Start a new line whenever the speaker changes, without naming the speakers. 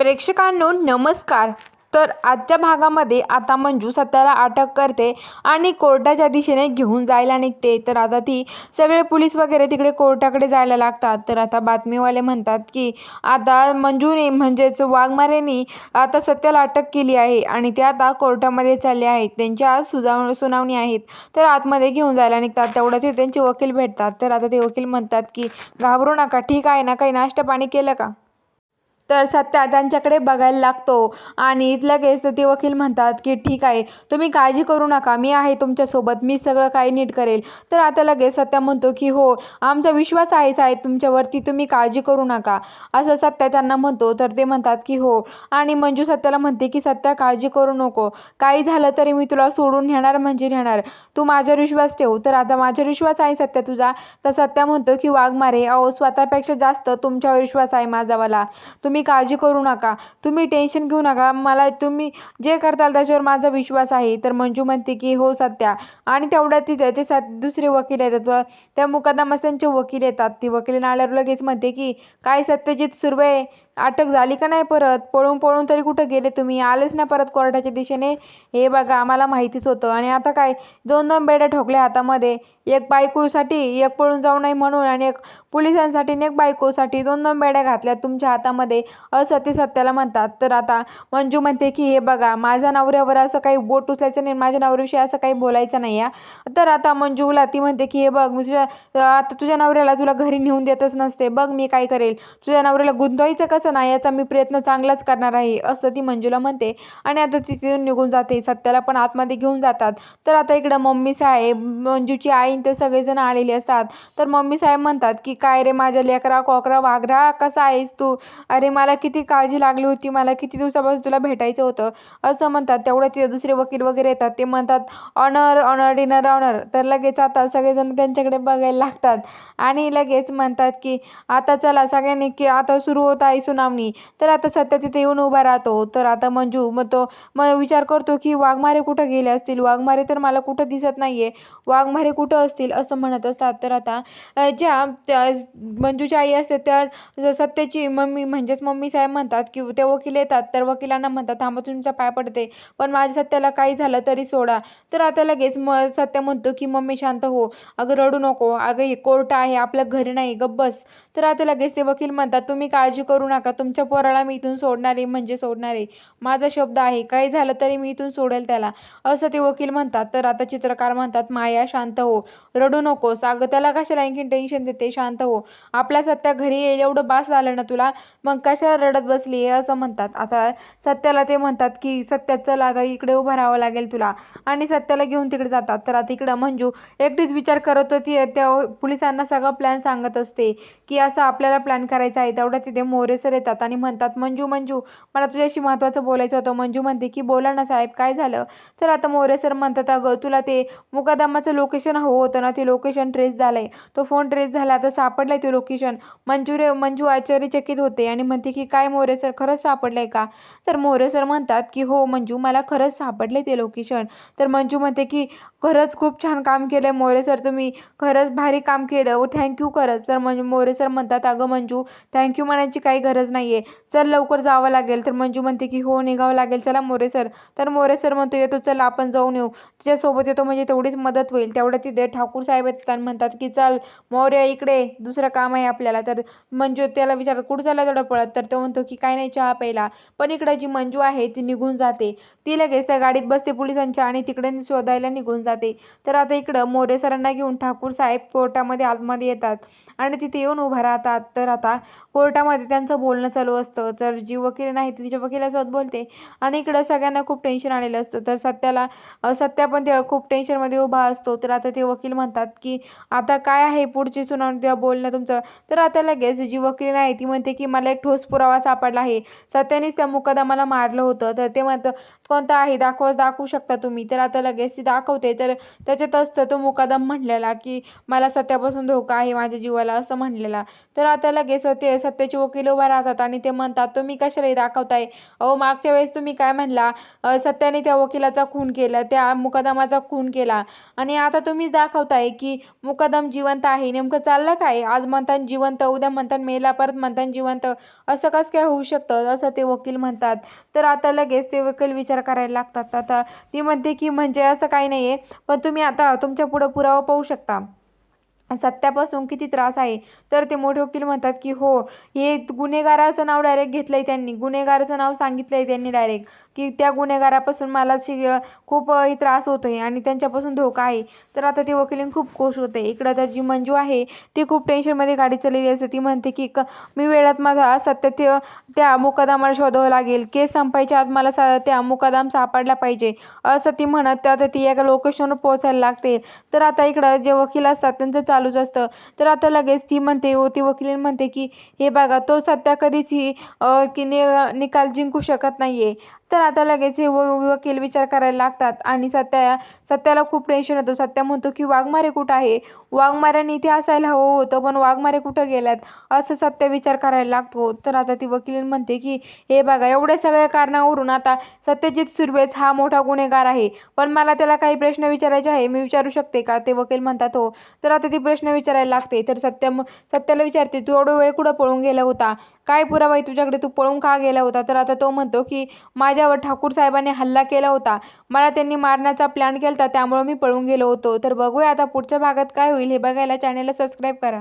प्रेक्षकांनो नमस्कार. तर आजच्या भागामध्ये आता मंजू सत्याला अटक करते आणि कोर्टाच्या दिशेने घेऊन जायला निघते. तर आता ती सगळे पोलीस वगैरे तिकडे कोर्टाकडे जायला लागतात. तर आता बातमीवाले म्हणतात की आता मंजूने म्हणजेच वाघमारेनी आता सत्याला अटक केली आहे आणि ते आता कोर्टामध्ये चालले आहेत. त्यांच्या आज सुजाव सुनावणी आहेत. तर आतमध्ये घेऊन जायला निघतात. तेवढं ते त्यांचे वकील भेटतात. तर आता ते वकील म्हणतात की घाबरू नका. ठीक आहे ना? काही नाश्ता पाणी केलं का? तर सत्या त्यांच्याकडे बघायला लागतो. आणि लगेच ते वकील म्हणतात की ठीक आहे तुम्ही काळजी करू नका. मी आहे तुमच्यासोबत. मी सगळं काही नीट करेल. तर आता लगेच सत्या म्हणतो की हो आमचा विश्वास आहे. साहेब तुमच्यावरती तुम्ही काळजी करू नका. असं सत्या त्यांना म्हणतो. तर ते म्हणतात की हो. आणि मंजू सत्याला म्हणते की सत्या काळजी करू नको. काही झालं तरी मी तुला सोडून नेणार म्हणजे नेणार तू माझ्यावर विश्वास ठेव. तर आता माझ्यावर विश्वास आहे सत्या तुझा? तर सत्या म्हणतो की वाघमारे अहो स्वतःपेक्षा जास्त तुमच्यावर विश्वास आहे माझावाला तुम्ही काळजी करू नका. तुम्ही टेन्शन घेऊ नका. मला तुम्ही जे करताल त्याच्यावर माझा विश्वास आहे. तर मंजू म्हणते की हो सत्या. आणि तेवढ्यात तिथे ते सात दुसरे वकील येतात व त्या मुकदमात त्यांचे वकील येतात. ती वकील आल्यावर लगेच म्हणते की काय सत्यजित सुर्वे अटक झाली का नाही परत? पळून पळून तरी कुठं गेले तुम्ही? आलेच ना परत कोर्टाच्या दिशेने? हे बघा आम्हाला माहितीच होतं. आणि आता काय? दोन दोन बेड्या ठोकल्या हातामध्ये. एक बायकोसाठी एक पळून जाऊ नये म्हणून आणि एक पोलिसांसाठी आणि एक बायकोसाठी दोन दोन बेड्या घातल्या तुमच्या हातामध्ये. असं ते सत्याला म्हणतात. तर आता मंजू म्हणते की हे बघा माझ्या नवऱ्यावर असं काही बोट उचलायचं नाही माझ्या नवऱ्याविषयी असं काही बोलायचं नाही तर आता मंजूला ती म्हणते की हे बघ मी तुझ्या आता तुझ्या नवऱ्याला तुला घरी नेऊन देतच नसते. बघ मी काय करेल. तुझ्या नवऱ्याला गुंतवायचं कसं नाही याचा मी प्रयत्न चांगलाच करणार आहे असं ती मंजूला म्हणते. आणि आता ती तिथून निघून जाते. सत्याला पण आतमध्ये घेऊन जातात. तर आता इकडं मम्मी साहेब मंजूची आई ते सगळेजण आलेले असतात. तर मम्मी साहेब म्हणतात की काय रे माझ्या लेकरा कोकरा वाघरा कसा आहेस तू? अरे मला किती काळजी लागली होती मला किती दिवसापासून तुला भेटायचं होतं असं म्हणतात. तेवढं दुसरे वकील वगैरे येतात. ते म्हणतात ऑनर ऑनर डिनर ऑनर तर लगेच आता सगळेजण त्यांच्याकडे बघायला लागतात. आणि लगेच म्हणतात की आता चला सगळ्यांनी की आता सुरू होत आहे सुनावणी. तर आता सध्या तिथे येऊन उभा राहतो. तर आता मंजू मग तो मग विचार करतो की वाघमारे कुठं गेले असतील? वाघमारे तर मला कुठं दिसत नाही आहे वाघमारे कुठं असतील? असं म्हणत असतात. तर आता ज्या त्या मंजूची आई असते तर सत्याची मम्मी म्हणजेच मम्मी साहेब म्हणतात की ते वकील येतात तर वकिलांना म्हणतात थांबा तुमचा पाय पडते. पण माझ्या सत्याला काही झालं तरी सोडा. तर आता लगेच म सत्य म्हणतो की मम्मी शांत हो. अगं रडू नको. अगं हे कोर्ट आहे आपल्या घरी नाही. गप्प बस. तर आता लगेच ते वकील म्हणतात तुम्ही काळजी करू नका. तुमच्या पोराला मी इथून सोडणार आहे म्हणजे सोडणार. आहे माझा शब्द आहे. काही झालं तरी मी इथून सोडेल त्याला. असं ते वकील म्हणतात. तर आता चित्रकार म्हणतात माया शांत हो. रडू नकोस. अगं त्याला कशाला आणखीन टेन्शन देते? शांत हो. आपल्या सत्या घरी येईल एवढं बास झालं ना तुला. मग कशाला रडत बसली आहे असं म्हणतात. आता सत्याला ते म्हणतात की सत्या चल आता इकडे उभं राहावं लागेल तुला. आणि सत्याला घेऊन तिकडे जातात. तर आता इकडं मंजू एकटीच विचार करत होती. त्या पोलिसांना सगळं प्लॅन सांगत असते की असं आपल्याला प्लॅन करायचा आहे. तेवढ्याच तिथे मोरे सर येतात आणि म्हणतात मंजू मंजू मला तुझ्याशी महत्त्वाचं बोलायचं होतं. मंजू म्हणते की बोला ना साहेब काय झालं? तर आता मोरे सर म्हणतात अगं तुला ते मुकादमाचं लोकेशन हवं होतं ना. ते लोकेशन ट्रेस झालं आहे तो फोन ट्रेस झाला आता सापडलाय ते लोकेशन मंजू रे मंजू आश्चर्यचकित होते आणि म्हणते की काय मोरे सर खरंच सापडलंय का? तर मोरे सर म्हणतात की हो मंजू मला खरंच सापडलंय ते लोकेशन तर मंजू म्हणते की खरंच खूप छान काम केलं मोरे सर तुम्ही. खरंच भारी काम केलं. हो, व थँक्यू खरंच. तर मंजू मोरे सर म्हणतात अगं मंजू थँक्यू म्हणायची काही गरज नाही आहे चल लवकर जावं लागेल. तर मंजू म्हणते की हो निघावं लागेल. चला मोरे सर तर मोरे सर म्हणतो येतो चल आपण जाऊन येऊ. तुझ्यासोबत येतो म्हणजे तेवढीच मदत होईल. तेवढ्या तिथे ठाकूर साहेब येतात आणि म्हणतात की चल मौर्य इकडे. दुसरं काम आहे आपल्याला. तर मंजू त्याला विचारतात कुठं चालला तेवढं पळत तर तो म्हणतो की काय नाही चहा प्यायला. पण इकडं जी मंजू आहे ती निघून जाते. ती लगेच त्या गाडीत बसते पोलिसांच्या आणि तिकडे शोधायला निघून जाते. तर आता इकडं मोरे सरांना घेऊन ठाकूर साहेब कोर्टामध्ये आतमध्ये येतात आणि तिथे येऊन उभा राहतात. तर आता कोर्टामध्ये त्यांचं बोलणं चालू असतं. तर जी वकील नाही ती तिच्या वकिलासोबत बोलते आणि इकडं सगळ्यांना खूप टेन्शन आलेलं असतं. तर सत्याला सत्या पण ते खूप टेन्शनमध्ये उभा असतो. तर आता ते वकील म्हणतात की आता काय आहे पुढची सुनावणी? तेव्हा बोलणं तुमचं. तर आता लगेच जी वकील आहे ती म्हणते की मला एक ठोस पुरावा सापडला आहे. सत्यानेच त्या मुकदमाला मारलं होतं. तर ते म्हणतं कोणता आहे? दाखवा दाखवू शकता तुम्ही. तर आता लगेच ती दाखवते. तर त्याच्यात असतं तो मुकादम म्हणलेला की मला सत्यापासून धोका आहे माझ्या जीवाला असं म्हणलेला. तर आता लगेच ते सत्याचे वकील उभा राहतात आणि ते म्हणतात तुम्ही कशाला दाखवताय? अहो मागच्या वेळेस तुम्ही काय म्हणला? सत्याने त्या वकिलाचा खून केला त्या मुकदमाचा खून केला. आणि आता तुम्हीच दाखवताय की मुकदम जिवंत आहे. नेमकं चाललं काय? आज म्हणतात जिवंत उद्या म्हणतात मेला परत म्हणतात जिवंत. असं कसं काय होऊ शकतं? असं ते वकील म्हणतात. तर आता लगेच ते वकील विचार करायला लागतात. आता ती म्हणते की म्हणजे असं काही नाही आहे पण तुम्ही आता तुमच्या पुढं पुरावा पाहू शकता. सत्यापासून किती त्रास आहे? तर ते मोठे वकील म्हणतात की हो हे गुन्हेगाराचं नाव डायरेक्ट घेतलं आहे त्यांनी. गुन्हेगाराचं नाव सांगितलं आहे त्यांनी डायरेक्ट की त्या गुन्हेगारापासून मला शि खूप त्रास होतो आहे आणि त्यांच्यापासून धोका आहे. तर आता ती वकिलीन खूप खुश होते. इकडं तर जी मंजू आहे ती खूप टेन्शनमध्ये गाडी चाललेली असते. ती म्हणते की क मी वेळात माझा सत्य ते त्या मुकादामाला शोधावं लागेल. केस संपायच्या आत मला सा त्या मुकादाम सापडला पाहिजे. असं ती म्हणत आता ती एका लोकेशनवर पोहोचायला लागते. तर आता इकडं जे वकील असतात त्यांचं चालूच असतं. तर आता लगेच ती म्हणते व ती वकील म्हणते की हे बघा तो सध्या कधीच ही की नि निकाल जिंकू शकत नाही आहे तर आता लगेच हे व वकील विचार करायला लागतात. आणि सत्या सत्याला खूप टेन्शन येतं. सत्या म्हणतो की वाघमारे कुठं आहे? वाघमाऱ्याने इथे असायला हवं होतं पण वाघमारे कुठं गेल्यात? असं सत्य विचार करायला लागतो. तर आता ती वकील म्हणते की हे बघा एवढ्या सगळ्या कारणावरून आता सत्यजित सुर्वेच हा मोठा गुन्हेगार आहे. पण मला त्याला काही प्रश्न विचारायचे आहे. मी विचारू शकते का? ते वकील म्हणतात हो. तर आता ती प्रश्न विचारायला लागते. तर सत्य सत्याला विचारते तू एवढा वेळ कुठं पळून गेला होता? काय पुरावा आहे तुझ्याकडे? तू पळून का गेला होता? तर आता तो म्हणतो की माझ्यावर ठाकूर साहेबांनी हल्ला केला होता. मला त्यांनी मारण्याचा प्लॅन केला होता त्यामुळं मी पळून गेलो होतो. तर बघूया आता पुढच्या भागात काय होईल हे बघायला चॅनलला सबस्क्राईब करा.